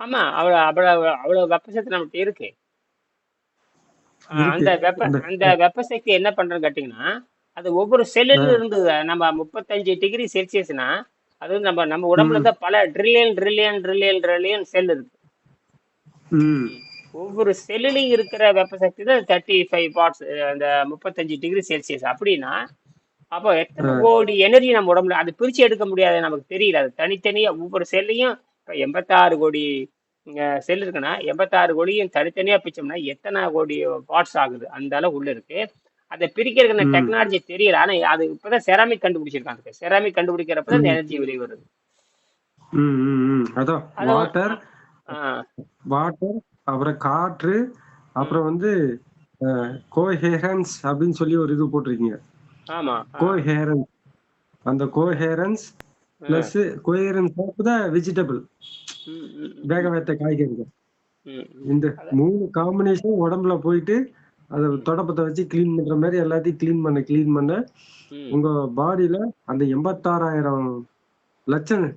ஆமா அவ்வளவு அவ்வளவு அவ்வளவு வெப்பசக்தி நம்மகிட்ட இருக்கு. அந்த வெப்ப அந்த அந்த வெப்பசக்தி என்ன பண்றோம்னு கேட்டீங்கன்னா அது ஒவ்வொரு செல்லுல இருந்து நம்ம முப்பத்தஞ்சு டிகிரி செல்சியஸ்னா அது நம்ம நம்ம உடம்புல தான் பல trillion trillion trillion trillion cell இருக்கு. ஒவ்வொரு செல்லுலையும் இருக்கிற வெப்பசக்தி தான் தேர்ட்டி ஃபைவ் வாட்ஸ் அந்த முப்பத்தஞ்சு டிகிரி செல்சியஸ் அப்படின்னா அப்போ எத்தனை கோடி எனர்ஜி நம்ம உடம்புல அது பிரிச்சு எடுக்க முடியாது நமக்கு தெரியல. அது தனித்தனியா ஒவ்வொரு செல்லையும் எண்பத்தாறு கோடி செல் இருக்குன்னா எண்பத்தாறு கோடியும் தனித்தனியா பிரிச்சோம்னா எத்தனை கோடி வாட்ஸ் ஆகுது? அந்த அளவு உள்ள இருக்கு. அதை பிரிக்கிறதுக்கு ம். டெக்னாலஜி தெரியல. ஆனா அது இப்பதான் செராமிக் கண்டுபிடிச்சிருக்காங்க. செராமிக் கண்டுபிடிக்கிறப்ப ம். எனர்ஜி வெளியே வருது. அதான். அது வாட்டர் வாட்டர் அப்புறம் காற்று அப்புறம் வந்து கோஹேரன்ஸ் அப்படின்னு சொல்லி ஒரு இது போட்டிருக்கீங்க. ஆமா கோஹேரன்ஸ் அந்த கோஹேரன்ஸ் பிளஸ் கோஹேரன்ஸ் தான் வெஜிடபிள் வேக வைத்த காய்கறிகள். இந்த மூணு காம்பினேஷன் உடம்புல போயிட்டு அதை தொடப்பத்தை வச்சு க்ளீன் பண்ற மாதிரி எல்லாத்தையும் க்ளீன் பண்ண க்ளீன் பண்ண. உங்க பாடியில அந்த எண்பத்தாறாயிரம் லட்சம்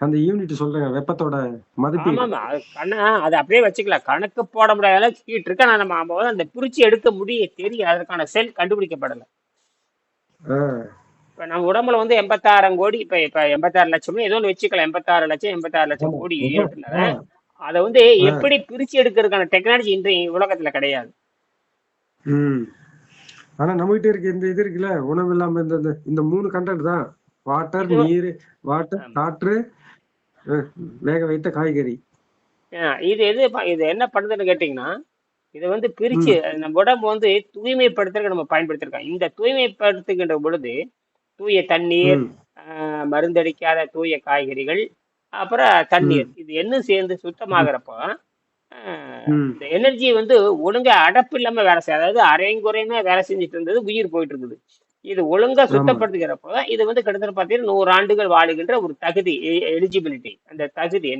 அந்த யூனிட் சொல்றேங்க வெப்பத்தோட மதிப்பீடு. கண்ணா அது அப்படியே வச்சுக்கலாம் கணக்கு போட முடியாத அளவுக்கு ஹீட் இருக்கு. ஆனா நம்ம அந்த பிரிச்சு எடுக்க முடிய தெரியும் அதற்கான செல் கண்டுபிடிக்கப்படலை. இப்ப நம்ம உடம்புல வந்து எண்பத்தாயிரம் கோடி இப்ப இப்ப எண்பத்தாறு லட்சம் ஏதோ ஒன்று வச்சுக்கலாம் எண்பத்தாறு லட்சம் எண்பத்தாறு லட்சம் கோடி இருக்குல்ல அதை வந்து எப்படி பிரிச்சு எடுக்கிறதுக்கான டெக்னாலஜி இன்றைய உலகத்துல கிடையாது. ஆனா நம்மகிட்ட இருக்க இந்த இது இருக்குல்ல உணவு இல்லாம இந்த இந்த மூணு கண்டென்ட் தான். வாட்டர் நீர் வாட்டர். காற்று வேக வைத்த காய்கறி. இது எது இது என்ன பண்ணுதுன்னு கேட்டிங்கன்னா இதை வந்து பிரிச்சு நம்ம உடம்பு வந்து தூய்மைப்படுத்துறதுக்கு நம்ம பயன்படுத்திருக்கோம். இந்த தூய்மைப்படுத்துகின்ற பொழுது தூய தண்ணீர் மருந்தடிக்காத தூய காய்கறிகள் அப்புறம் தண்ணீர். இது என்ன சேர்ந்து சுத்தமாகறப்போ இந்த எனர்ஜி வந்து ஒழுங்கா அடப்பு இல்லாம வேலை செய்யாது அதாவது அரைங்குறையுமே வேலை செஞ்சுட்டு இருந்தது உயிர் போயிட்டு இருந்தது இது ஒழுங்கா சுத்தப்படுத்துகிறப்போ இது வந்து கிட்டத்தட்ட பார்த்தீங்கன்னா நூறு ஆண்டுகள் வாழுகின்ற ஒரு தகுதி எலிஜிபிலிட்டி அந்த தகுதி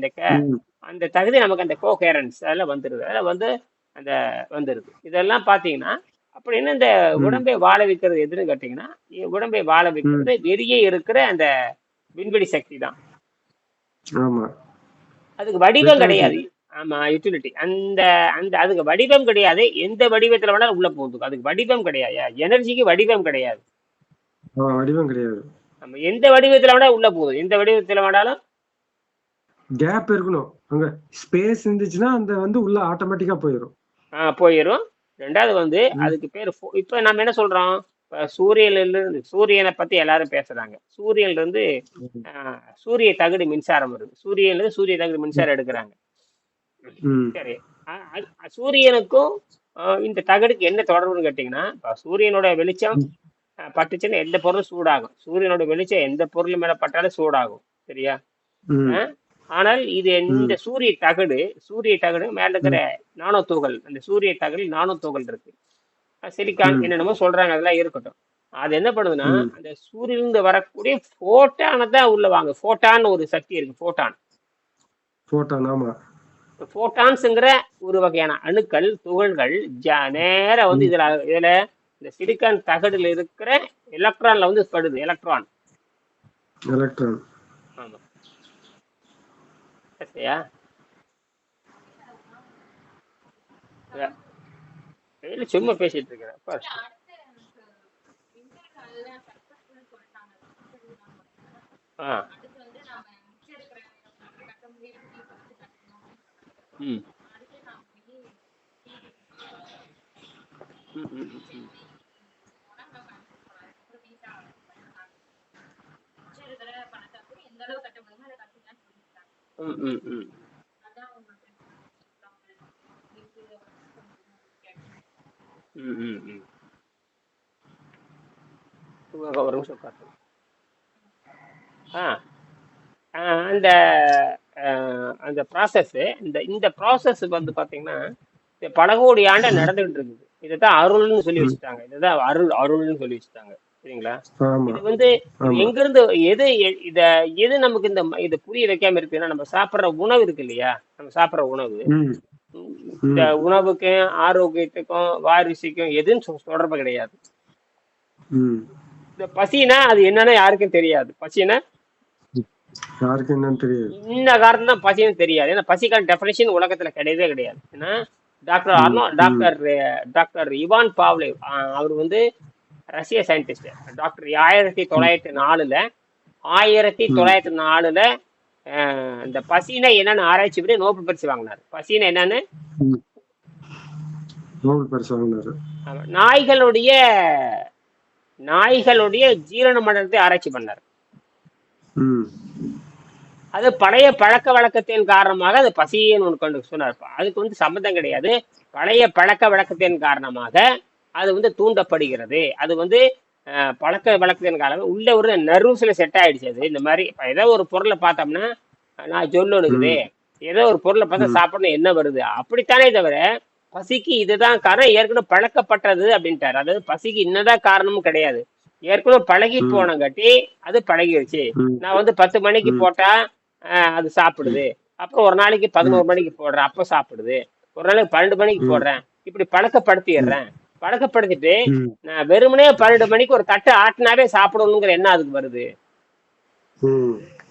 ம். அந்த தகுதி நமக்கு அந்த கோஹேரன்ஸ் அதெல்லாம் வந்துருது. அதெல்லாம் வந்து அந்த வந்துருது. இதெல்லாம் பார்த்தீங்கன்னா அப்படின்னு இந்த ம். உடம்பை வாழ வைக்கிறது எதுன்னு கேட்டிங்கன்னா உடம்பை வாழ வைக்கிறது வெளியே இருக்கிற அந்த விண்வெளி சக்தி தான். ஆமா. அதுக்கு வடிவம் கிடையாது. ஆமா யூட்டிலிட்டி அந்த அந்த அதுக்கு வடிவம் கிடையாது. எந்த வடிவத்துல வேணாலும் உள்ள போகுது. அதுக்கு வடிவம் கிடையாது. எனர்ஜிக்கு வடிவம் கிடையாது. வடிவம் கிடையாது. நம்ம எந்த வடிவத்துல வேணா உள்ள போகுது. எந்த வடிவத்துல வேணாலும் கேப் இருக்கணும். அங்க ஸ்பேஸ் இருந்துச்சுன்னா அந்த வந்து உள்ள ஆட்டோமேட்டிக்கா போயிடும் ஆஹ் போயிடும் ரெண்டாவது வந்து அதுக்கு பேர் இப்ப நம்ம என்ன சொல்றோம்? சூரியன்ல இருந்து சூரியனை பத்தி எல்லாரும் பேசுறாங்க. சூரியன்ல இருந்து சூரிய தகடு மின்சாரம் வருது. சூரியன்ல இருந்து சூரிய தகடு மின்சாரம் எடுக்கிறாங்க. சரி. சூரியனுக்கும் இந்த தகடுக்கு என்ன தொடர்புன்னு கேட்டீங்கன்னா இப்ப சூரியனோட வெளிச்சம் பட்டுச்சுன்னா எந்த பொருளும் சூடாகும். சூரியனோட வெளிச்சம் எந்த பொருள் மேல பட்டாலும் சூடாகும். சரியா? ஆனால் இது இந்த சூரிய தகடு சூரிய தகடு மேல இருக்கிற நானோ துகள் அந்த சூரிய தகடில் நானோ துகள் இருக்கு சிலிக்கான் என்னென்னமோ சொல்றாங்க அதெல்லாம் இருக்கட்டும். அது என்ன பண்ணுதுன்னா அந்த சூரியனிலிருந்து வரக்கூடிய போட்டானை தான் உள்ள வாங்க. போட்டான் ஒரு சக்தி இருக்கு போட்டான் போட்டான் ஆமா. போட்டான்ஸுங்கிற ஒரு வகையான அணுக்கள் துகள்கள் ஜ- நேரா வந்து இதுல இதுல இந்த சிலிக்கான் தகடுல இருக்கிற எலக்ட்ரான்ல வந்து படுது எலக்ட்ரான் எலக்ட்ரான் ஆமா. சரியா இல்ல இல்ல, சும்மா பேசிட்டு இருக்கிறேன். ஆ ம் ம், ம், ம், ம். ம், ம், ம். ம், ம். ஒரு நிமிஷம் பார்த்து ஆ அந்த அந்த ப்ராசஸ் இந்த இந்த ப்ராசஸ் வந்து பாத்தீங்கன்னா இது பல கோடி ஆண்டா நடந்துகிட்டு இருக்குது இதுதான் அருள்னு சொல்லி வச்சுட்டாங்க இதுதான் அருள் அருள்னு சொல்லி வச்சுட்டாங்க சரிங்களா இது வந்து எங்க இருந்து எது இத எது நமக்கு இந்த இது புரிய வைக்காம இருக்குன்னா நம்ம சாப்பிடுற உணவு இருக்கு இல்லையா? நம்ம சாப்பிடுற உணவு. இந்த உணவுக்கும் ஆரோக்கியத்துக்கும் வாரிசுக்கும் சொ- தொடர்பு கிடையாது. இந்த பசினா அது என்னன்னு யாருக்கும் தெரியாது. பசினா யாருக்கு என்னன்னு தெரியாது. இந்த காரணம் தான் பசின்னு தெரியாது. ஏன்னா பசிக்கான டெஃபினேஷன் உலகத்துல கிடையவே கிடையாது. ஏன்னா doctor Arno doctor doctor Ivan Pavlov அவர் வந்து ரஷ்ய சயின்டிஸ்ட் டாக்டர் ஆயிரத்தி தொள்ளாயிரத்தி நாலுல ஆயிரத்தி தொள்ளாயிரத்தி நாலுல இந்த பசினா என்னன்னு ஆராய்ச்சி பண்ணி நோபல் பரிசு வாங்கினார். பசினா என்னன்னு. நோபல் பரிசு வாங்கினாரு. நாய்களுடைய நாய்களுடைய ஜீரண மண்டலத்தை ஆராய்ச்சி பண்ணார். அது பழைய பழக்க வழக்கத்தின் காரணமாக அது பசின்னு ஒன்று கொண்டு சொன்னார். அதுக்கு வந்து சம்மந்தம் கிடையாது. பழைய பழக்க வழக்கத்தின் காரணமாக அது வந்து தூண்டப்படுகிறது. அது வந்து பழக்க வழக்கத்தின் காரணமாக உள்ள ஒரு நர்வ்ஸ்ல செட் ஆயிடுச்சு அது. இந்த மாதிரி ஏதோ ஒரு பொருளை பார்த்தோம்னா நான் ஜொல்லு இருக்குது. ஏதோ ஒரு பொருளை பார்த்தா சாப்பிடணும் என்ன வருது? அப்படித்தானே தவிர பசிக்கு இதுதான் காரணம். ஏற்கனவே பழக்கப்பட்டது அப்படின்ட்டாரு. அதாவது பசிக்கு இன்னதான் காரணமும் கிடையாது. ஏற்கனவே பழகி போனங்காட்டி அது பழகிடுச்சு. நான் வந்து பத்து மணிக்கு போட்டா ஆஹ், அது சாப்பிடுது. அப்புறம் ஒரு நாளைக்கு பதினோரு மணிக்கு போடுறேன். அப்ப சாப்பிடுது. ஒரு நாளைக்கு பன்னெண்டு மணிக்கு போடுறேன். இப்படி பழக்கப்படுத்திடுறேன். பழக்கப்படுத்திட்டு. நான் வெறுமனே பன்னெண்டு மணிக்கு ஒரு தட்டை ஆட்டினாவே சாப்பிடணுங்கிற என்ன அதுக்கு வருது.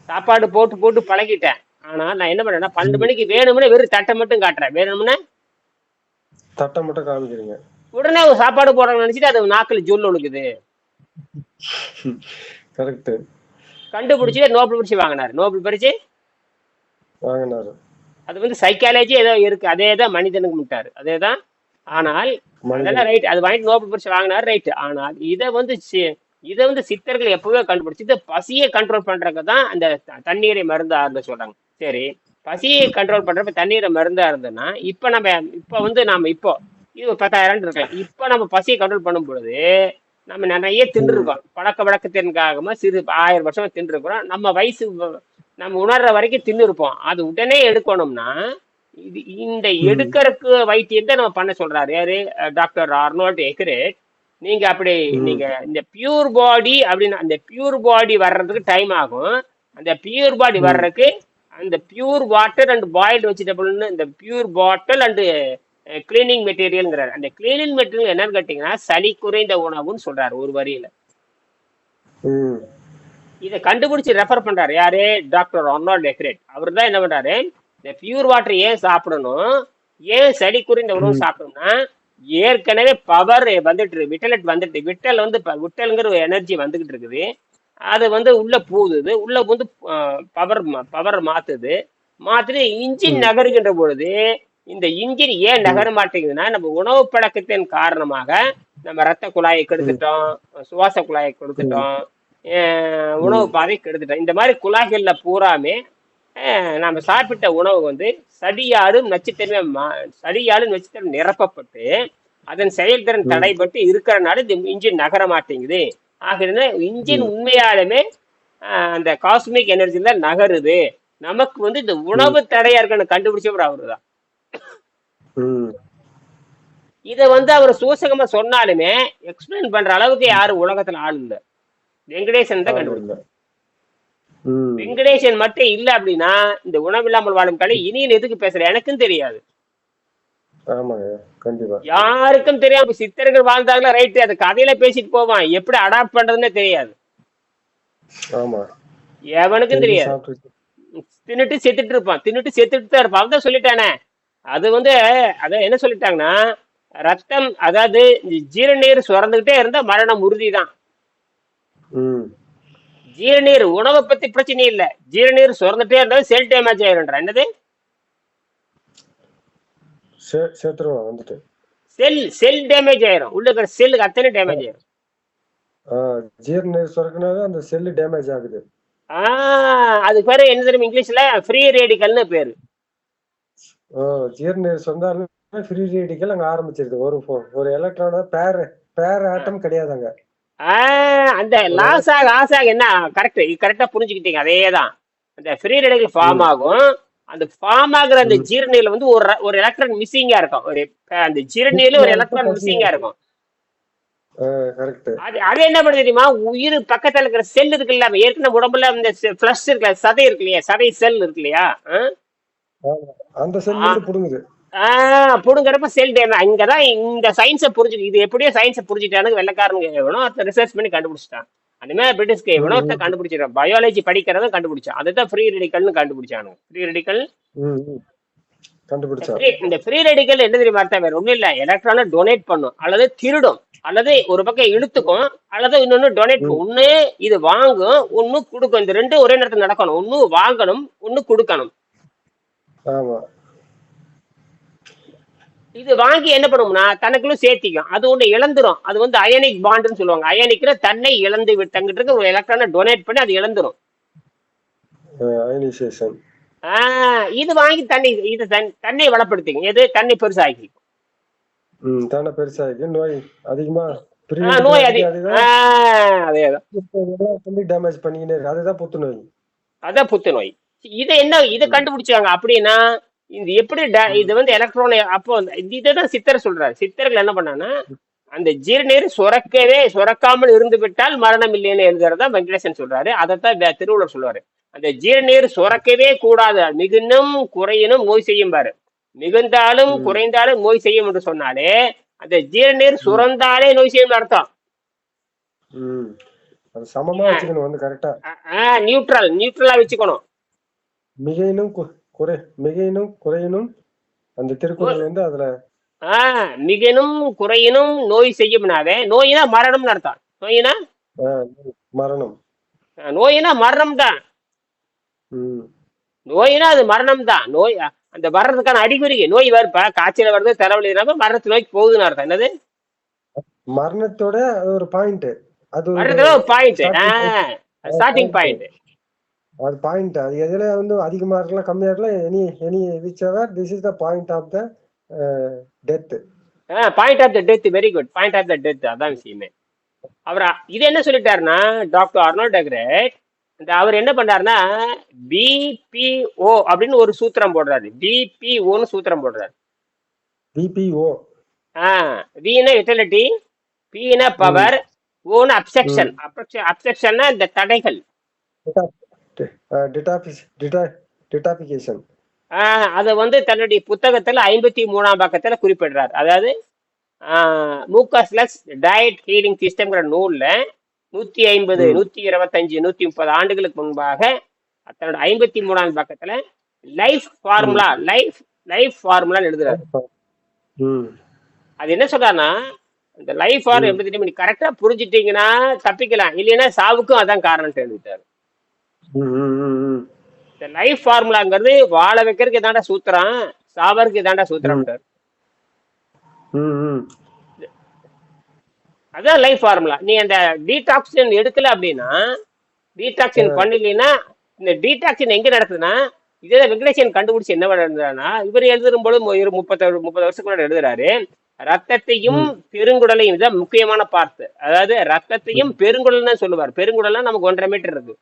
சாப்பாடு போட்டு போட்டு பழகிட்டேன். ஆனா நான் என்ன பண்ணேன்னா பன்னெண்டு மணிக்கு வேணும்னே வெறும் தட்டை மட்டும் காட்டுறேன். வேணும்னே தட்டை மட்டும் காமிக்கிறீங்க. உடனே ஒரு சாப்பாடு போடுறாங்கன்னு நினைச்சிட்டு அது நாக்குல ஜொல் ஒழுகுது. கரெக்ட் கண்டுபிடிச்சிட்டு நோபல் பரிசு வாங்கினாரு. நோபல் பரிசு? வாங்கினாரு. அது வந்து சைக்காலஜி ஏதோ இருக்கு. அதே தான் மனிதனுக்கு முட்டாரு. அதே தான் ஆனால் அதெல்லாம் ரைட் அது வாங்கிட்டு நோபல் பரிசு வாங்கினார் ரைட் ஆனால் இதை வந்து இதை வந்து சித்தர்கள் எப்பவே கண்டுபிடிச்சு இந்த பசியை கண்ட்ரோல் பண்றதுக்கு தான் அந்த தண்ணீரை மருந்தா இருந்து சொல்றாங்க. சரி பசியை கண்ட்ரோல் பண்றப்ப தண்ணீரை மருந்தா இருந்ததுன்னா இப்ப நம்ம இப்ப வந்து நாம இப்போ இது ஒரு பத்தாயிரம் இருக்கலாம். இப்ப நம்ம பசியை கண்ட்ரோல் பண்ணும் பொழுது நம்ம நிறைய தின்றுருக்கோம். பழக்க வழக்கத்தின்காகமா சிறு ஆயிரம் வருஷமா தின்றுருக்கிறோம். நம்ம வயசு நம்ம உணர்ற வரைக்கும் தின்னு இருப்போம் அது உடனே எடுக்கணும்னா இது இந்த எடுக்கறக்கு வைத்தியத்தை நம்ம பண்ண சொல்றாரு. யாரு? Doctor Arnold Ehret. நீங்க அப்படி நீங்க இந்த பியூர் பாடி அப்படின்னு அந்த பியூர் பாடி வர்றதுக்கு டைம் ஆகும். அந்த பியூர் பாடி வர்றதுக்கு அந்த பியூர் வாட்டர் அண்ட் பாயில்டு வெஜிடபிள்னு இந்த பியூர் பாட்டில் அண்ட் கிளீனிங் மெட்டீரியல்ங்கிறார். அந்த கிளீனிங் மெட்டீரியல் என்னன்னு கேட்டீங்கன்னா சளி குறைந்த உணவுன்னு சொல்றாரு ஒரு வரியில. இதை கண்டுபிடிச்சு ரெஃபர் பண்றாரு. யாரு? டாக்டர் ஒர்னால்ட் டெக்ரேட் அவர் தான் என்ன பண்றாரு? இந்த பியூர் வாட்டர் ஏன் சாப்பிடணும்? ஏன் சளி குறைந்த உணவு சாப்பிடணும்னா ஏற்கனவே பவர் வந்துட்டு இருக்கு விட்டலட் வந்துட்டு விட்டல் வந்து விட்டல்ங்கிற ஒரு எனர்ஜி வந்துகிட்டு இருக்குது. அது வந்து உள்ள பூதுது உள்ள வந்து பவர் பவர் மாத்துது. மாத்திட்டு இன்ஜின் நகருகின்ற பொழுது இந்த இன்ஜின் ஏன் நகர மாட்டேங்குதுன்னா நம்ம உணவு பழக்கத்தின் காரணமாக நம்ம ரத்த குழாயை கெடுத்துட்டோம் சுவாச குழாயை கெடுத்துட்டோம் உணவு பாதை கெடுத்துட்டோம். இந்த மாதிரி குழாய்கள்ல பூராமே நாம சாப்பிட்ட உணவு வந்து சடியாடும் நச்சுத்தன்மை மா- சடியாடும் நச்சுத்தன்மை நிரப்பப்பட்டு அதன் செயல்திறன் தடைப்பட்டு இருக்கிறனால இந்த இன்ஜின் நகர மாட்டேங்குது. ஆகிறது இன்ஜின் உண்மையாலுமே அந்த காஸ்மிக் எனர்ஜில நகருது. நமக்கு வந்து இந்த உணவு தடையா இருக்குன்னு கண்டுபிடிச்சவர் அவருதான். ம். இதை வந்து அவர் சூசகமா சொன்னாலுமே எக்ஸ்பிளைன் பண்ற அளவுக்கு யாரும் உலகத்துல ஆள் இல்ல. வெங்கடேசன் தான் கண்டுபிடிச்சார். வெங்கடேசன் மட்டும் இல்ல அப்படின்னா இந்த உணவில்லாமல் வாழும் கலை இனியன் எதுக்கு பேசுற? எனக்கும் தெரியாது. யாருக்கும் இப்ப சித்தர்கள் வாழ்ந்தாங்களா? ரைட்டு. அது கதையில பேசிட்டு போவான். எப்படி அடாப்ட் பண்றதுன்னே தெரியாது. ஆமா. எவனுக்கும் தெரியாது. தின்னுட்டு செத்துட்டு இருப்பான். தின்னுட்டு செத்துட்டு தான் இருப்பான். அவன் சொல்லிட்டானே. அது வந்து அத என்ன சொல்லிட்டாங்கன்னா ரத்தம் அதாவது ஜீரநீர் சுரந்துகிட்டே இருந்தா மரணம் உறுதிதான். ஜீரநீர் உணவை பத்தி பிரச்சனை இல்ல. ஜீரநீர் சுரந்துட்டே இருந்தா செல் டேமேஜ் ஆயிரும்ன்ற. என்னது? சே சேர்த்துருவோம் வந்துட்டு. செல் செல் டேமேஜ் ஆயிரும். உள்ள இருக்கிற செல்லுக்கு அத்தனை டேமேஜ் ஆயிரும். ஆ ஜீரண சுரக்குனாவே அந்த செல்லு டேமேஜ் ஆகுது. அதுக்கு பேரு என்ன தெரியும் இங்கிலீஷ்ல? ஃப்ரீ ரேடிக்கல்னு பேரு. ஓ ஜீரண சொந்தாலும் ஃப்ரீ ரேடிக்கல் அங்க ஆரம்பிச்சிருது. ஒரு. ஒரு எலக்ட்ரான பேர் பேர் ஆட்டம் கிடையாது அங்க ஆஹ் அந்த லாஸ் ஆக ஆஸ் ஆக என்ன கரெக்ட் கரெக்டா புரிஞ்சுக்கிட்டீங்க. அதேதான். அந்த ஃப்ரீ ரேடிக்கல் ஃபார்ம் ஆகும். அந்த ஃபார்ம் ஆகுற அந்த ஜீரணியில வந்து ஒரு ஒரு எலக்ட்ரான் மிஸ்ஸிங்கா இருக்கும். ஒரு அந்த ஜீரணியில ஒரு எலக்ட்ரான் மிஸ்ஸிங்கா இருக்கும். அது அது என்ன பண்ணுது தெரியுமா? உயிர் பக்கத்துல இருக்கிற செல் இருக்கு இல்ல ஏற்கனவே உடம்புல இந்த ஃபிளஷ் இருக்குல்ல சதை இருக்கு இல்லையா? சதை செல் இருக்கு இல்லையா? அந்த செல் புடுங்குது. புடுங்கிறப்ப செல் டே இங்கதான் இந்த சயின்ஸை புரிஞ்சு இது எப்படியோ சயின்ஸை புரிஞ்சுட்டானு வெள்ளக்காரனுங்க எவனோ ஒருத்தன் ரிசர்ச் பண்ணி கண்டுபிடிச்சிட்டான். அந்த மாதிரி பிரிட்டிஷ்க்கு எவனோ கண்டுபிடிச்சிட்டான் பயாலஜி படிக்கிறதும் கண்டுபிடிச்சான். அதுதான் ஃப்ரீ ரெடிக்கல்னு கண்டுபிடிச்சானு. ஃப்ரீ ரெடிக்கல் இந்த ஃப்ரீ ரெடிக்கல் என்ன தெரியுமா அர்த்தம்? வேற ஒண்ணும் இல்ல. எலக்ட்ரானை டொனேட் பண்ணும். அல்லது திருடும். அல்லது ஒரு பக்கம் இழுத்துக்கும். அல்லது இன்னொன்னு டொனேட் ஒண்ணு இது வாங்கும் ஒண்ணு கொடுக்கும். இந்த ரெண்டு ஒரே நேரத்துல நடக்கணும். ஒண்ணு வாங்கணும் ஒண்ணு கொடுக்கணும். ஆமா. இது வாங்கி என்ன பண்ணும்னா தனக்குள்ள சேர்த்திக்கும். அது ஒண்ணு இழந்துரும். அது வந்து அயனிக் பாண்டுன்னு சொல்லுவாங்க. அயனிக்ல தன்னை இழந்து விட்டங்கிட்டு இருக்க. ஒரு எலக்ட்ரானை டொனேட் பண்ணி அது இழந்துரும். இது வாங்கி தண்ணி இது தன்- தன்னை வளப்படுத்திக்கும். எது? தண்ணி பெருசாக்கி ம் தானே பெருசாகி நோய் அதிகமா நோய் அதுதான் புத்துநோய். அதான் புத்துநோய். இதை என்ன இதை கண்டுபிடிச்சாங்க அப்படின்னா இது எப்படி இது வந்து எலக்ட்ரான் அப்போ இதுதான் சித்தர் சொல்றாரு. சித்தர்கள் என்ன பண்ணாங்கன்னா அந்த ஜீரநீர் சுரக்கவே சுரக்காமல் இருந்து விட்டால் மரணம் இல்லைன்னு எழுதுறதா வெங்கடேசன் சொல்றாரு. அதைத்தான் திருவள்ளுவர் சொல்றாரு அந்த ஜீரநீர் சுரக்கவே கூடாது. மிகுந்தும் குறையினும் நோய் செய்யும் பாரு. மிகுந்தாலும். குறைந்தாலும் நோய் செய்யும் என்று சொன்னாலே அந்த ஜீரநீர் சுரந்தாலே நோய் செய்யும் அர்த்தம். சமமா வச்சுக்கணும் வந்து கரெக்டா நியூட்ரல் நியூட்ரலா வச்சுக்கணும். மிகையினும் கு- குறை மிகையினும் குறையினும் அந்த திருக்குறள் வந்து அதுல ஆஹ் மிகனும் குறையினும் நோய் செய்யும்னாவே நோயினா மரணம்னு அர்த்தம். நோயினா? மரணம். நோயினா மரணம் தான். நோயினா அது மரணம் தான். நோய் அந்த வர்றதுக்கான அறிகுறி நோய் வருப்பா காய்ச்சல் வருது தலைவலி மரணத்து நோய்க்கு போகுதுன்னு அர்த்தம். என்னது? மரணத்தோட ஒரு பாயிண்ட் அது ஒரு- பாயிண்ட் ஸ்டார்டிங் பாயிண்ட் அது பாயிண்ட் அது எதுல வந்து அதிகமா இருக்கலாம் கம்மியா இருக்கலாம் any any whichever this is the point of the death point of the death very good point of the death அதான் விஷயமே. அவர் இது என்ன சொல்லிட்டாருன்னா டாக்டர் அர்னால்ட் டெக்ரேட் இந்த அவர் என்ன பண்றாருன்னா பிபிஓ அப்படின்னு ஒரு சூத்திரம் போடுறாரு. பிபிஓன்னு சூத்திரம் போடுறாரு. பிபிஓ ஆ வினா யூட்டிலிட்டி பினா பவர் ஓன்னு அப்செக்ஷன் அப்செக்ஷன்னா இந்த தடைகள். ஆ, அதை வந்து தன்னுடைய புத்தகத்துல ஐம்பத்தி மூணாம் பக்கத்துல குறிப்பிடுறார். அதாவது மூக்காஸ்லஸ் டயட் ஹீலிங் சிஸ்டம்ங்கிற நூல்ல நூத்தி ஐம்பது. நூத்தி இருபத்தஞ்சு நூத்தி முப்பது ஆண்டுகளுக்கு முன்பாக தன்னோட ஐம்பத்தி மூணாம் பக்கத்துல லைஃப் ஃபார்முலா லைஃப் லைஃப் ஃபார்முலான்னு எழுதுறாரு. அது என்ன சொல்றாருன்னா இந்த லைஃப் ஃபார் எப்படி தெரியுமா நீ கரெக்டா புரிஞ்சிட்டீங்கன்னா தப்பிக்கலாம். இல்லைன்னா சாவுக்கும் அதான் காரணம் எழுதிட்டாரு. இந்த லைஃப் ஃபார்முலாங்கிறது வாழ வைக்கிறதுக்கு இதாண்டா சூத்திரம். சாவருக்கு இதாண்டா சூத்திரம்ன்றார். அதான் லைஃப் ஃபார்முலா நீ அந்த டீடாக்சின் எடுக்கல அப்படின்னா டீடாக்சின் பண்ணலைன்னா இந்த டீடாக்சின் எங்க நடக்குதுன்னா இதே வெங்கடேசன் கண்டுபிடிச்சு என்ன நடந்ததுன்னா இவர் எழுதும் போது ஒரு முப்பத்தி முப்பது வருஷத்துக்கு முன்னாடி எழுதுறாரு ரத்தத்தையும் பெருங்குடலையும் இதுதான் முக்கியமான பார்த்து அதாவது ரத்தத்தையும் பெருங்குடல் தான் சொல்லுவார். பெருங்குடல்லாம் நமக்கு ஒன்றரை மீட்டர் இருக்கு.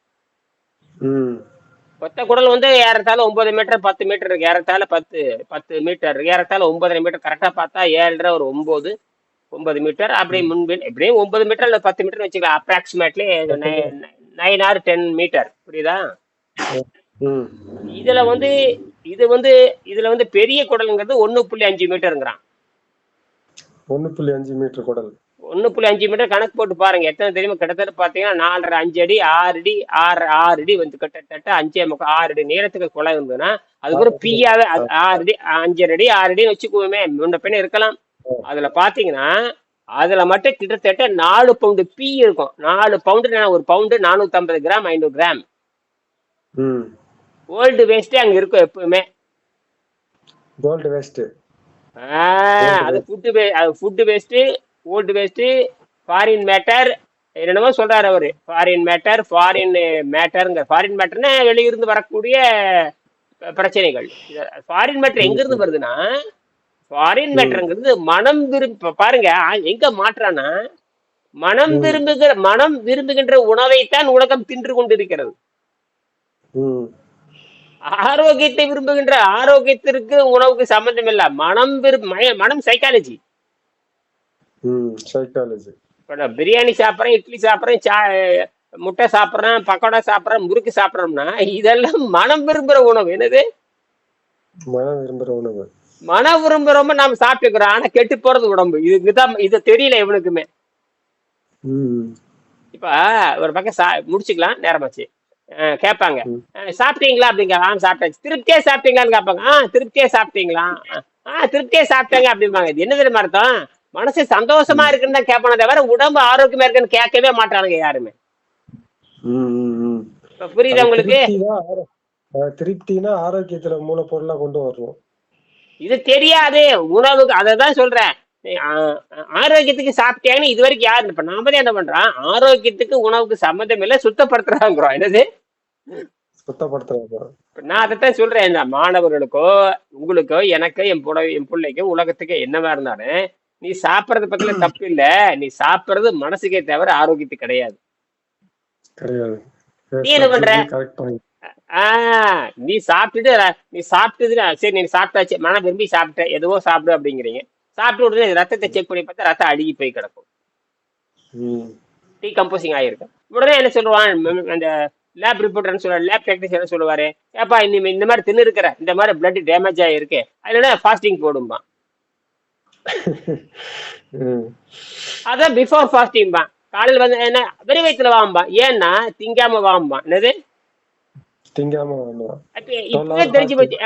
ஒத்த குடல் வந்து ஏறத்தாழ ஒன்பது மீட்டர் பத்து மீட்டர் இருக்கு. ஏறத்தாழ பத்து பத்து மீட்டர் இருக்கு. ஏறத்தாழ ஒன்பதரை மீட்டர். கரெக்டா பார்த்தா ஏழரை ஒரு ஒன்பது ஒன்பது மீட்டர். அப்படியே முன்பின் எப்படியும் ஒன்பது மீட்டர் இல்லை பத்து மீட்டர் வச்சுக்கலாம். Approximately nine or ten metre புரியுதா. இதுல வந்து இது வந்து இதுல வந்து பெரிய குடலுங்கிறது ஒண்ணு புள்ளி அஞ்சு மீட்டருங்கிறான். ஒண்ணு புள்ளி அஞ்சு மீட்டர் குடல். ஒண்ணு புள்ளி அஞ்சு மீட்டர் கணக்கு போட்டு பாருங்க. எத்தனை தெரியுமா? கிட்டத்தட்ட பாத்தீங்கன்னா நாலரை அஞ்சு அடி ஆறு அடி ஆறு ஆறு அடி வந்து கிட்டத்தட்ட அஞ்சே முக்கால் ஆறு அடி நீளத்துக்கு குளம் இருந்ததுன்னா அது ஒரு பியாவே ஆறு அடி அஞ்சரை அடி ஆறு அடி வச்சுக்குவோமே. முன்ன பின்ன இருக்கலாம். அதுல பாத்தீங்கன்னா அதுல மட்டும் கிட்டத்தட்ட நாலு பவுண்டு பி இருக்கும். நாலு பவுண்டு ஒரு பவுண்டு நானூத்தி ஐம்பது கிராம் ஐநூறு கிராம். ம். ஓல்டு வேஸ்டே அங்க இருக்கும் எப்பவுமே? கோல்டு வேஸ்ட் ஆஹ் அது ஃபுட்டு அது food waste old waste foreign matter என்னென்னமோ சொல்றாரு அவரு. ஃபாரின் மேட்டர் ஃபாரின் மேட்டருங்க ஃபாரின் மேட்டர்னா வெளியிருந்து வரக்கூடிய பிரச்சனைகள். ஃபாரின் மேட்டர் எங்க இருந்து வருதுன்னா ஃபாரின் மேட்டருங்கிறது மனம் விரும்ப பாருங்க எங்க மாற்றானா மனம் விரும்புகிற மனம் விரும்புகின்ற உணவைத்தான் உலகம் தின்று கொண்டிருக்கிறது. ஆரோக்கியத்தை விரும்புகின்ற ஆரோக்கியத்திற்கு உணவுக்கு சம்பந்தம் இல்ல மனம் விரும்ப மனம் சைக்காலஜி சைக்காலஜி பிரியாணி சாப்பிட்றேன் இட்லி சாப்பிட்றேன் சா முட்டை சாப்பிட்றேன் பக்கோடா சாப்பிட்றேன் முறுக்கு சாப்பிட்றோம்னா இதெல்லாம் மனம் விரும்புகிற உணவு. என்னது? மனம் விரும்புற உணவு. மன ரொம்ப நாம சாப்பிட்டுக்கிறோம். ஆனா கெட்டு போறது உடம்பு. இதுக்குதான் இது தெரியல இவனுக்குமே. இப்ப ஒரு பக்கம் சா முடிச்சுக்கலாம். நேரமாச்சு. கேட்பாங்க. சாப்பிட்டீங்களா அப்படிங்க. ஆ சாப்பிட்டாச்சு. திருப்தியா சாப்பிட்டீங்களான்னு கேட்பாங்க. ஆ திருப்தியா சாப்பிட்டீங்களா? ஆ திருப்தியா சாப்பிட்டாங்க அப்படிம்பாங்க. இது என்ன தெரியுமா அர்த்தம்? மனசு சந்தோஷமா இருக்குன்னு தான் கேட்பானே தவிர உடம்பு ஆரோக்கியமா இருக்குன்னு கேட்கவே மாட்டானுங்க யாருமே. புரியுதா உங்களுக்கு? திருப்தினா ஆரோக்கியத்துல மூலப்பொருளா கொண்டு வரணும். இது தெரியாது. உணவுக்கு அதை தான் சொல்றேன். ஆரோக்கியத்துக்கு சாப்பிட்டேன்னு இது வரைக்கும் யாரு இப்ப நாம தான் என்ன பண்றோம்? ஆரோக்கியத்துக்கு உணவுக்கு சம்மந்தம் இல்லை சுத்தப்படுத்துறாங்கிறோம். என்னது? சுத்தப்படுத்துறாங்க. நான் அதைத்தான் சொல்றேன். இந்த மாணவர்களுக்கோ உங்களுக்கோ எனக்கோ என் புட என் பிள்ளைக்கோ உலகத்துக்கு என்னவா இருந்தாலும் நீ சாப்பிடறது பத்தில தப்பு இல்ல நீ சாப்பிடுறது மனசுக்கே தவிர ஆரோக்கியத்துக்கு கிடையாது. நீ என்ன பண்ற? ஆஹ் நீ சாப்பிட்டுட்டு நீ சாப்பிட்டதுன்னா சரி நீ சாப்பிட்டாச்சு மன விரும்பி சாப்பிட்ட எதுவோ சாப்பிடு அப்படிங்கிறீங்க. சாப்பிட்டு உடனே ரத்தத்தை செக் பண்ணி பார்த்தா ரத்தம் அழுகி போய் கிடக்கும். டீகம்போசிங் ஆயிருக்கும் உடனே என்ன சொல்லுவான்? அந்த லேப் ரிப்போர்ட்டர்னு சொல்ற லேப் டெக்னீஷியன் சொல்லுவாரு. ஏப்பா இந்த இந்த மாதிரி தின்னு இருக்கிற இந்த மாதிரி பிளட் டேமேஜ் ஆயிருக்கு. அதுல ஃபாஸ்டிங் போடும்பா அதான் பிஃபோர் ஃபாஸ்டிங் பா காலையில் வந்து என்ன வெறும் வயிற்றுல வாம்பா. ஏன்னா திங்காம வாம்பா. என்னது? திங்காம இப்பவே தெரிஞ்சு போச்சு.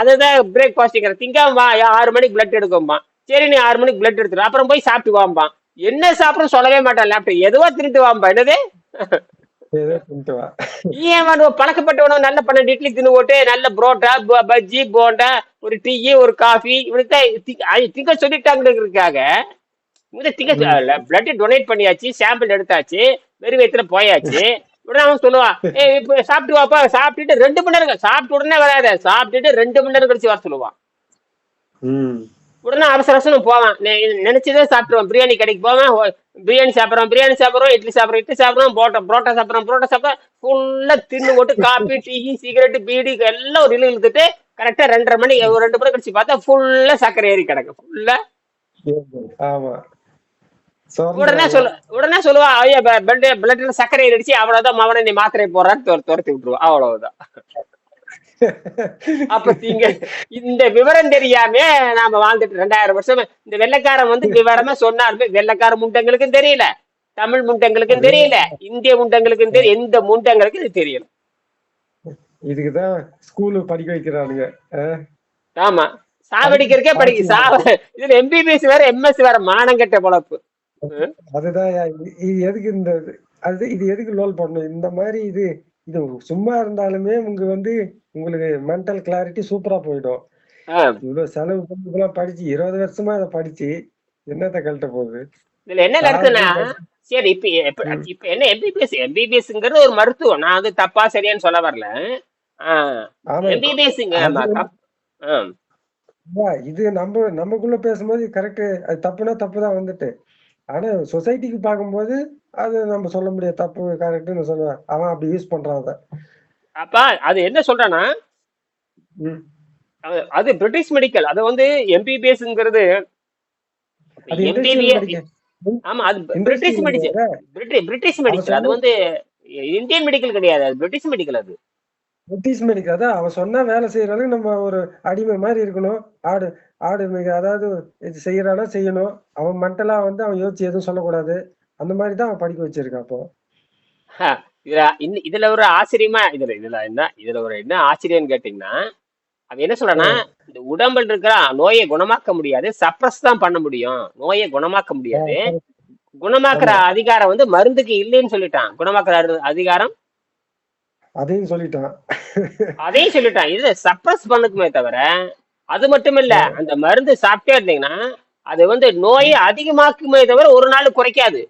அதுதான் பிரேக் ஃபாஸ்டிங் திங்காம வா ஆறு மணிக்கு பிளட் எடுக்கும்பா. சரி நீ ஆறு மணிக்கு பிளட் எடுத்துரு. அப்புறம் போய் சாப்பிட்டு வாம்பா. என்ன சாப்பிடும் சொல்லவே மாட்டான் லேப்டாப் எதுவோ திருட்டு வாம்பா என்னது? ஏன் வந்து பழக்கப்பட்டவனும் நல்ல பன்னெண்டு இட்லி தின்னு போட்டு நல்ல புரோட்டா பஜ்ஜி போண்டா ஒரு டீ ஒரு காஃபி இவனுக்கு திங்க சொல்லிட்டாங்கிறதுக்காக இந்த திங்க பிளட் டொனேட் பண்ணியாச்சு சாம்பிள் எடுத்தாச்சு வெறும் வயிற்றுல போயாச்சு. உடனே அவன் சொல்லுவான் ஏ இப்ப சாப்பிட்டு வாப்பா சாப்பிட்டுட்டு ரெண்டு மணி நேரம் சாப்பிட்ட உடனே வராத சாப்பிட்டுட்டு ரெண்டு மணி நேரம் கழிச்சு வர சொல்லுவான் ம். உடனே அவசர அவசரம் போவான். நினைச்சதே சாப்பிடுவான் பிரியாணி கடைக்கு போவான். பிரியாணி சாப்பிட்றோம் பிரியாணி சாப்பிட்றோம் இட்லி சாப்பிட்றோம் இட்லி சாப்பிட்றோம் புரோட்டா புரோட்டா சாப்பிட்றோம் புரோட்டா சாப்பிட்றோம். ஃபுல்லா தின்னு போட்டு காபி டீ சிகரெட் பீடி எல்லாம் ஒரு இழு இழுத்துட்டு கரெக்டா ரெண்டரை மணி ஒரு ரெண்டு மணி கழிச்சு பார்த்தா ஃபுல்லா சர்க்கரை ஏறி கிடக்கு. ஃபுல்லா உடனே சொல்ல உடனே சொல்லுவா ஐயா பிளட் பிளட்ல சர்க்கரை ஏறிடுச்சு அவ்வளவுதான் மவனை நீ மாத்திரை போடுறான்னு துர- துரத்தி விட்டுருவா. அவ்வளவுதான். அப்ப நீங்க இந்த விவரம் தெரியாம நாம வாழ்ந்துட்டு ரெண்டாயிரம் வருஷம். இந்த வெள்ளைக்காரன் வந்து விவரமா சொன்னாலுமே வெள்ளைக்கார முண்டங்களுக்கும் தெரியல. தமிழ் முண்டங்களுக்கும் தெரியல. இந்திய முண்டங்களுக்கும் தெரியல எந்த முண்டங்களுக்கும் இது தெரியல. இதுக்குதான் ஸ்கூலு படிக்க வைக்கிறானுங்க. ஆமா. சாவடிக்கிறக்கே படிக்க சாவ இதுல எம்பிபிஎஸ் வேற எம்எஸ் வேற மானங்கெட்ட பொழப்பு. அதுதான் இது எதுக்கு இந்த அது இது எதுக்கு லோல் பண்ணணும்? இந்த மாதிரி இது இது சும்மா இருந்தாலுமே உங்க வந்து உங்களுக்கு மென்டல் கிளாரிட்டி சூப்பரா போயிடும். இவ்வளவு செலவு பண்ணி படிச்சு இருபது வருஷமா இதை படிச்சு என்னத்த கழட்ட போகுது? இதுல என்ன கருத்துனா சரி இப்ப இப்ப என்ன எம்பிபிஎஸ் எம்பிபிஎஸ்ங்கிறது ஒரு மருத்துவம். நான் வந்து தப்பா சரியான்னு சொல்ல வரல. எம்பிபிஎஸ்ங்க இது நம்ம நமக்குள்ள பேசும்போது கரெக்ட் அது தப்புனா தப்பு தான் வந்துட்டு. ஆனா சொசைட்டிக்கு பார்க்கும்போது அது நம்ம சொல்ல முடியாது. தப்பு கரெக்ட்னு சொல்லுவேன் அவன் அப்படி யூஸ் பண்றான் அதை. அப்பா அது என்ன சொல்றேன்னா. அது- அது பிரிட்டிஷ் மெடிக்கல் அது வந்து எம்பிபிஎஸ்ங்கிறது. ஆமா அது பிரிட்டிஷ் medical. பிரிட்டிஷ் மெடிக்கல் அது வந்து இந்தியன் மெடிக்கல் கிடையாது. அது பிரிட்டிஷ் மெடிக்கல் அது. பிரிட்டிஷ் மெடிக்கல் அதான் அவன் சொன்னா வேலை செய்யற அளவுக்கு நம்ம ஒரு அடிமை மாதிரி இருக்கணும். ஆடு ஆடு மிக அதாவது இது செய்யறானா செய்யணும். அவன் மென்டலா வந்து அவன் யோசிச்சு எதுவும் சொல்லக்கூடாது. அந்த மாதிரி தான் அவன் படிக்க வச்சிருக்கான் அப்போ. இதுல இன்ன- இதுல ஒரு ஆச்சரியமா இதுல இதுல என்ன இதுல ஒரு என்ன ஆச்சரியம்னு கேட்டீங்கன்னா அவன் என்ன சொல்றான்னா இந்த உடம்பில் இருக்கிற நோயை குணமாக்க முடியாது சப்ரஸ் தான் பண்ண முடியும். நோயை குணமாக்க முடியாது. குணமாக்குற அதிகாரம் வந்து மருந்துக்கு இல்லைன்னு சொல்லிட்டான். குணமாக்குற அதிகாரம்? அதையும் சொல்லிட்டான். அதையும் சொல்லிட்டான். இது சப்ரஸ் பண்ணுக்குமே தவிர அது மட்டும் இல்ல அந்த மருந்து சாப்பிட்டே இருந்தீங்கன்னா அது வந்து நோயை அதிகமாக்குமே தவிர ஒரு நாள் குறைக்காது.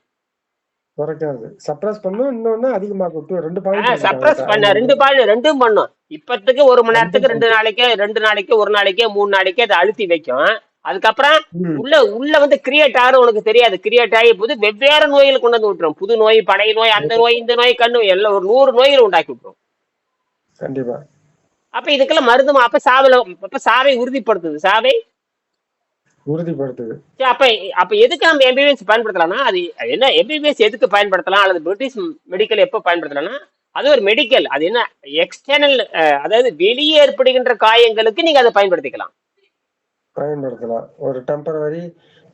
குறைக்காது சப்ரஸ் பண்ணும் இன்னொன்னு அதிகமாக்கும் ரெண்டு பாயிண்ட் சப்ரஸ் பண்ண. ரெண்டு பால் ரெண்டும் பண்ணும். இப்பத்துக்கு ஒரு மணி நேரத்துக்கு ரெண்டு நாளைக்கு ரெண்டு நாளைக்கு ஒரு நாளைக்கு மூணு நாளைக்கு அதை அழுத்தி வைக்கும். அதுக்கப்புறம் உள்ள உள்ள வந்து கிரியேட் ஆகும் உனக்கு தெரியாது. கிரியேட் ஆகி புது வெவ்வேறு நோய்களை கொண்டு வந்து விட்டுரும். புது நோய் பழைய நோய் அந்த நோய் இந்த நோய் கண்ணு எல்லாம் ஒரு நூறு நோய்களை உண்டாக்கி விட்டுரும். கண்டிப்பா. அப்ப இதுக்கெல்லாம் மருந்து அப்ப சாவில அப்ப சாவை உறுதிப்படுத்துது. சாவை உறுதிப்படுத்துது. அப்ப அப்ப எதுக்கு நம்ம எம்பிபிஎஸ் பயன்படுத்தலாம்னா அது என்ன எம்பிபிஎஸ் எதுக்கு பயன்படுத்தலாம்? அல்லது பிரிட்டிஷ் மெடிக்கல் எப்போ பயன்படுத்தலாம்னா அது ஒரு மெடிக்கல் அது என்ன எக்ஸ்டர்னல் அதாவது வெளியே ஏற்படுகின்ற காயங்களுக்கு நீங்க அதை பயன்படுத்திக்கலாம். பயன்படுத்தலாம். ஒரு டெம்பரவரி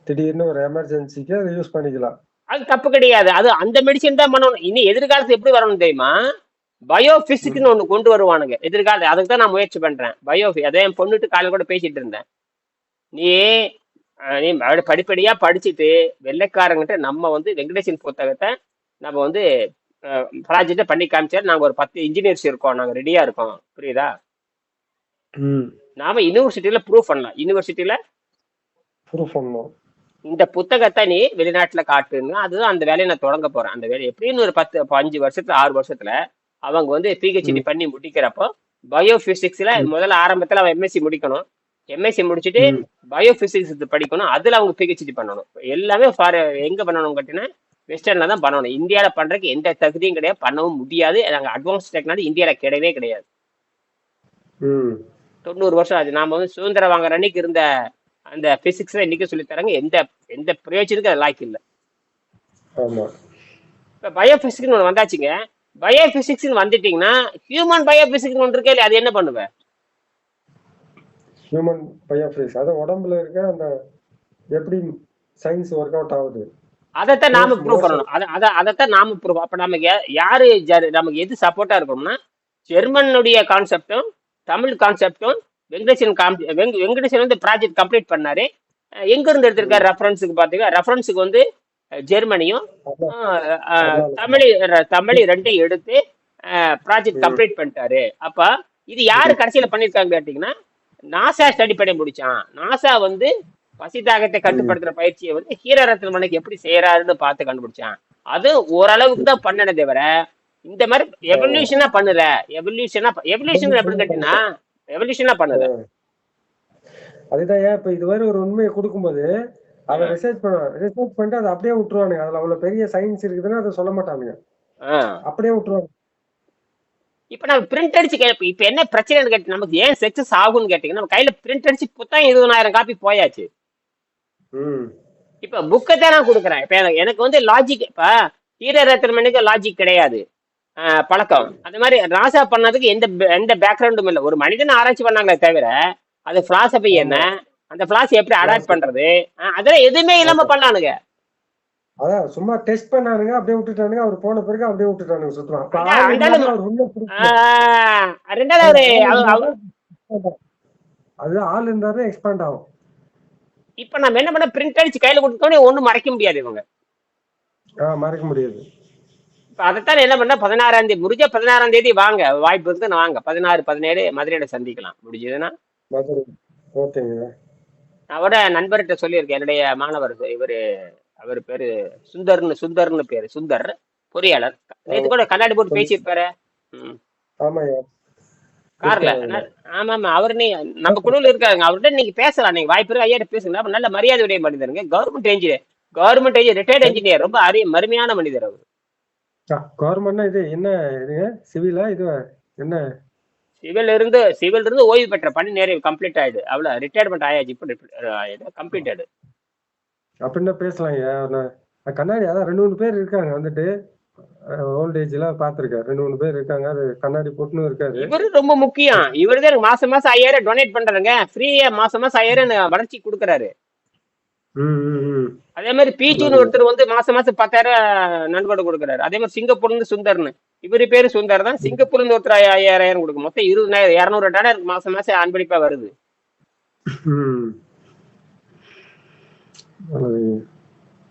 திடீர்னு ஒரு எமர்ஜென்சிக்கு அதை யூஸ் பண்ணிக்கலாம். அது தப்பு கிடையாது. அது அந்த மெடிசன் தான் பண்ணணும். இனி எதிர்காலத்துல எப்படி வரணும் தெரியுமா? பயோ பிசிக்ஸ்னு ஒண்ணு கொண்டு வருவானுங்க. எதிர்காலத்துல அதுக்கு தான் நான் முயற்சி பண்றேன். பயோ அதே என் பொண்ணுட்டு காலையில் கூட பேசிட்டு இருந்தேன். நீ நீ அப்படி படிப்படியா படிச்சுட்டு வெள்ளைக்காரங்கிட்ட நம்ம வந்து வெங்கடேசன் புத்தகத்தை நம்ம வந்து ப்ராஜெக்டை பண்ணி காமிச்சா நாங்க ஒரு பத்து இன்ஜினியர்ஸ் இருக்கோம் நாங்க ரெடியா இருக்கோம். புரியுதா? நாம யூனிவர்சிட்டியில ப்ரூவ் பண்ணலாம். யூனிவர்சிட்டியில ப்ரூஃப் பண்ணணும். இந்த புத்தகத்தை நீ வெளிநாட்டுல காட்டுன்னு அதுதான் அந்த வேலையை நான் தொடங்க போறேன். அந்த வேலை எப்படின்னு ஒரு பத்து அஞ்சு வருஷத்துல ஆறு வருஷத்துல அவங்க வந்து பிஹெச்டி பண்ணி முடிக்கிறப்போ பயோ பிசிக்ஸ்ல முதல்ல ஆரம்பத்துல அவன் எம்எஸ்சி முடிக்கணும். எம்எஸ்சி முடிச்சுட்டு ம். பயோ பிசிக்ஸ் படிக்கணும். அதுல அவங்க பிஹெச்டி பண்ணணும். எல்லாமே ஃபார் எங்க பண்ணணும் கேட்டீங்கன்னா வெஸ்டர்ன்ல தான் பண்ணணும். இந்தியால பண்றதுக்கு எந்த தகுதியும் கிடையாது. பண்ணவும் முடியாது. நாங்க அட்வான்ஸ் டெக்னாலஜி இந்தியால கிடையவே கிடையாது. தொண்ணூறு வருஷம் ஆச்சு. நாம வந்து சுதந்திரம் வாங்குற அன்னைக்கு இருந்த அந்த பிசிக்ஸ் இன்னைக்கு சொல்லித் தராங்க எந்த எந்த பிரயோஜனத்துக்கு அது லாய்க்கு இல்லை. இப்போ பயோபிசிக்ஸ்னு ஒன்று வந்தாச்சுங்க. பயோபிசிக்ஸ்னு வந்துட்டீங்கன்னா ஹியூமன் பயோபிசிக்ஸ்னு ஒன்று இருக்கே இல்லையா? அது என்ன பண்ணுவேன் ஹியூமன் பயோஃபிசிக்ஸ் அது உடம்புல இருக்க அந்த எப்படி சயின்ஸ் ஒர்க் அவுட் ஆகுது? அதைத்தான் நாம ப்ரூவ். பண்ணணும். அதை அதை அதைத்தான் நாம ப்ரூவ் அப்போ நமக்கு யாரு நமக்கு எது சப்போர்ட்டா இருக்கணும்னா ஜெர்மனுடைய கான்செப்டும் தமிழ் கான்செப்டும் வெங்கடேசன் காம் வெங்க வெங்கடேசன் வந்து ப்ராஜெக்ட் கம்ப்ளீட் பண்ணாரு. எங்க இருந்து எடுத்திருக்காரு ரெஃபரன்ஸுக்கு பாத்தீங்கன்னா ரெஃபரன்ஸுக்கு வந்து ஜெர்மனியும் தமிழ் தமிழ் ரெண்டையும் எடுத்து ப்ராஜெக்ட் கம்ப்ளீட் பண்ணிட்டாரு. அப்ப இது யாரு கடைசியில பண்ணிருக்காங்க கேட்டீங்கன்னா நாசா ஸ்டடி பண்ணி முடிச்சான். நாசா வந்து பசி தாகத்தை கட்டுப்படுத்துற பயிற்சியை வந்து ஹீரரத்ன மனைக்கு எப்படி செய்யறாருன்னு பார்த்து கண்டுபிடிச்சான். அது ஓரளவுக்கு தான் பண்ணனே தவிர இந்த மாதிரி எவல்யூஷனா பண்ணல. எவல்யூஷனா எவல்யூஷன் எப்படி கேட்டீங்கன்னா எவல்யூஷனா பண்ணல. அதுதான் ஏன் இப்ப இதுவரை ஒரு உண்மையை கொடுக்கும்போது அதை ரிசர்ச் பண்ணுவான் ரிசர்ச் பண்ணிட்டு அதை அப்படியே விட்டுருவானுங்க. அதுல அவ்வளவு பெரிய சயின்ஸ் இருக்குதுன்னா அதை சொல்ல மாட்டானுங்க. அப்படியே விட்டுருவாங்க இப்ப நம்ம பிரிண்ட் அடிச்சு கேட்போம் இப்ப என்ன பிரச்சனைன்னு கேட்டு நமக்கு ஏன் சக்சஸ் ஆகும்னு கேட்டீங்கன்னா நம்ம கையில பிரிண்ட் அடிச்சு புத்தகம் இருபதாயிரம் காப்பி போயாச்சு. இப்ப புக்கை தான் நான் கொடுக்குறேன். இப்ப எனக்கு- வந்து லாஜிக் இப்ப ஹீரரத்னமனுக்கு லாஜிக் கிடையாது. பழக்கம். அந்த மாதிரி ராசா பண்ணதுக்கு எந்த எந்த பேக்ரவுண்டும் இல்லை. ஒரு மனிதன் ஆராய்ச்சி பண்ணாங்களே தவிர அது பிலாசபி என்ன? அந்த பிலாசபி எப்படி அடாப்ட் பண்றது? அதெல்லாம் எதுவுமே இல்லாம பண்ணானுங்க. அதான் சும்மா டெஸ்ட் பண்ணானுங்க அப்படியே விட்டுட்டானுங்க அவர் போன பிறகு அப்படியே விட்டுட்டானுங்க சுத்தமா. அது ஆள் இருந்தாலும் எக்ஸ்பேண்ட் ஆகும். இப்ப நம்ம என்ன பண்ண பிரிண்ட் அடிச்சு கையில கொடுத்தோடனே ஒண்ணும் மறைக்க முடியாது இவங்க. மறக்க முடியாது. இப்ப அதைத்தான் என்ன பண்ண பதினாறாம் தேதி முடிஞ்ச பதினாறாம் தேதி வாங்க. வாய்ப்பு இருக்கு நான் வாங்க. பதினாறு பதினேழு மதுரையில சந்திக்கலாம். முடிஞ்சதுன்னா. ஓகேங்க. அவட நண்பர்கிட்ட சொல்லியிருக்கேன் என்னுடைய மாணவர் இவரு அவர் பேரு சுந்தர்னு சுந்தர்னு பேரு. சுந்தர் பொறியாளர். நேத்து கூட கண்ணாடி போட்டு பேசியிருப்பாரு கார்ல. ஆமா ஆமா அவர் நீ நம்ம குழுவில் இருக்காருங்க அவர்கிட்ட நீங்க பேசலாம். நீங்க வாய்ப்பு இருக்கு ஐயா பேசுங்க. அப்ப நல்ல மரியாதை உடைய மனிதருங்க government engineer government retired engineer ரொம்ப அரிய மருமையான மனிதர் அவர். கவர்மெண்ட்னா இது என்ன இதுங்க? சிவிலா இது என்ன? சிவில் இருந்து சிவில் இருந்து ஓய்வு பெற்ற பணி நிறைவு கம்ப்ளீட் ஆயிடு. அவ்வளவு ரிட்டையர்மெண்ட் ஆயாச்சு. இப்போ கம்ப்ளீட்டட் அப்படின்னா பேசலாம் ஐயா. நான் நான் கண்ணாடி அதான் ரெண்டு மூணு பேர் இருக்காங்க வந்துட்டு. ஓல்ட் ஏஜ்ல பாத்திருக்கேன் ரெண்டு மூணு பேர் இருக்காங்க. அது கண்ணாடி போட்டுன்னு இருக்காரு. இவரு ரொம்ப முக்கியம். இவரு தான் எனக்கு மாசம் மாசம் ஐயாயிரம் டொனேட் பண்றாருங்க. ஃப்ரீயா மாசம் மாசம் ஐயாயிரம் வளர்ச்சி கொடுக்குறாரு. அதே மாதிரி பீச்சுன்னு ஒருத்தர் வந்து மாசம் மாசம் பத்தாயிரம் நன்கொடை கொடுக்குறாரு. அதே மாதிரி சிங்கப்பூர்ல இருந்து சுந்தர்னு. இவரு பேரு சுந்தர் தான். சிங்கப்பூர்ல இருந்து ஒருத்தர் ஐயா- ஐயாயிரம் கொடுக்கும். மொத்தம் இருபதாயிரம் இரநூறு டாலர் மாசம் மாசம் அன்பளிப்பா வருது.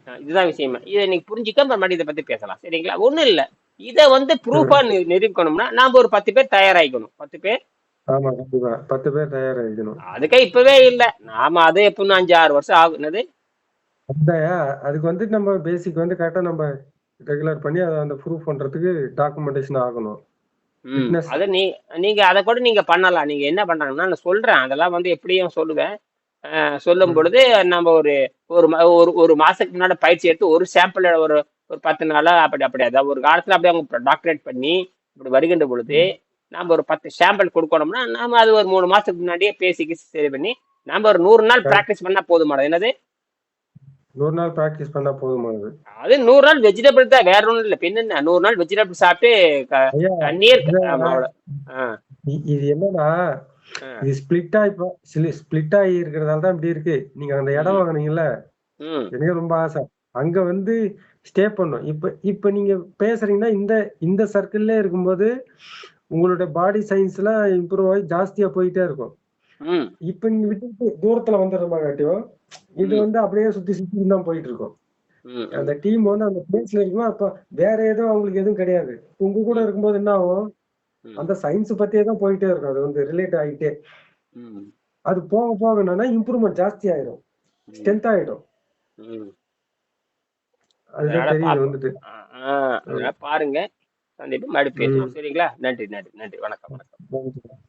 இதுதான் விஷயமா. இதை நீங்க புரிஞ்சுக்க மறுபடியும் இதை பத்தி பேசலாம். சரிங்களா? ஒண்ணும் இல்ல. இதை வந்து ப்ரூஃபா நிரூபிக்கணும்னா நாம ஒரு பத்து பேர் தயாராகிக்கணும். பத்து பேர்? ஆமா கண்டிப்பா. பத்து பேர் தயாராகிக்கணும். அதுக்கே இப்பவே இல்ல. நாம அது எப்படின்னு அஞ்சு ஆறு வருஷம் ஆகுனது அதுக்கு வந்து நம்ம பேசிக் வந்து கரெக்டா நம்ம ரெகுலர் பண்ணி அதை அந்த ப்ரூஃப் பண்றதுக்கு டாக்குமெண்டேஷன் ஆகணும். அது நீ நீங்க அதை கூட நீங்க பண்ணலாம். நீங்க என்ன பண்றாங்கன்னா நான் சொல்றேன். அதெல்லாம் வந்து எப்படியும் சொல்லுவேன். சொல்லும் பொழுது நம்ம ஒரு ஒரு ஒரு ஒரு மாசத்துக்கு முன்னாடி பயிற்சி எடுத்து ஒரு சாம்பிள் ஒரு ஒரு பத்து நாளா அப்படி அப்படி அதாவது ஒரு காலத்துல அப்படியே அவங்க டாக்டரேட் பண்ணி இப்படி வருகின்ற பொழுது நாம ஒரு பத்து சாம்பிள் கொடுக்கணும்னா நாம அது ஒரு மூணு மாசத்துக்கு முன்னாடியே பேசி சரி பண்ணி நாம ஒரு நூறு நாள் ப்ராக்டிஸ் பண்ணா போதுமானது. என்னது? நூறு நாள் ப்ராக்டிஸ் பண்ணா போதுமானது. அது நூறு நாள் வெஜிடபிள் தான் வேற ஒண்ணும் இல்லை. பின்ன நூறு நாள் வெஜிடபிள் சாப்பிட்டு தண்ணீர் இது- என்னன்னா. இது ஸ்பிளிட் ஆகி ஸ்பிளிட் ஆகி இருக்கிறதால தான் இப்படி இருக்கு. நீங்க அந்த இடம். வாங்குனீங்கல்ல? எனக்கு ரொம்ப ஆசை. அங்க வந்து ஸ்டே பண்ணும் இப்ப இப்ப நீங்க பேசுறீங்கன்னா இந்த இந்த சர்க்கிள்ல இருக்கும்போது உங்களோட பாடி சயின்ஸ்ல இம்ப்ரூவ் ஆகி ஜாஸ்தியா போயிட்டே இருக்கும். இப்ப நீங்க விட்டு தூரத்துல வந்துடுறமாங்காட்டியும் இது ம். வந்து அப்படியே சுத்தி சுத்தி தான் போயிட்டு இருக்கும். அந்த டீம் வந்து அந்த பிளேஸ்ல இருக்கும்போது அப்ப வேற எதுவும் அவங்களுக்கு எதுவும் கிடையாது. உங்க கூட இருக்கும்போது என்ன ஆகும். அந்த சயின்ஸ் பத்தியே தான் போயிட்டே இருக்கும். அது வந்து ரிலேட் ஆகிட்டே ம். அது போக போக என்னன்னா இம்ப்ரூவ்மெண்ட் ஜாஸ்தி ஆயிடும். ஸ்ட்ரென்த் ஆயிடும் பாருங்க. கண்டிப்பா மறுபடியும் சரிங்களா? நன்றி நன்றி நன்றி. வணக்கம் வணக்கம்.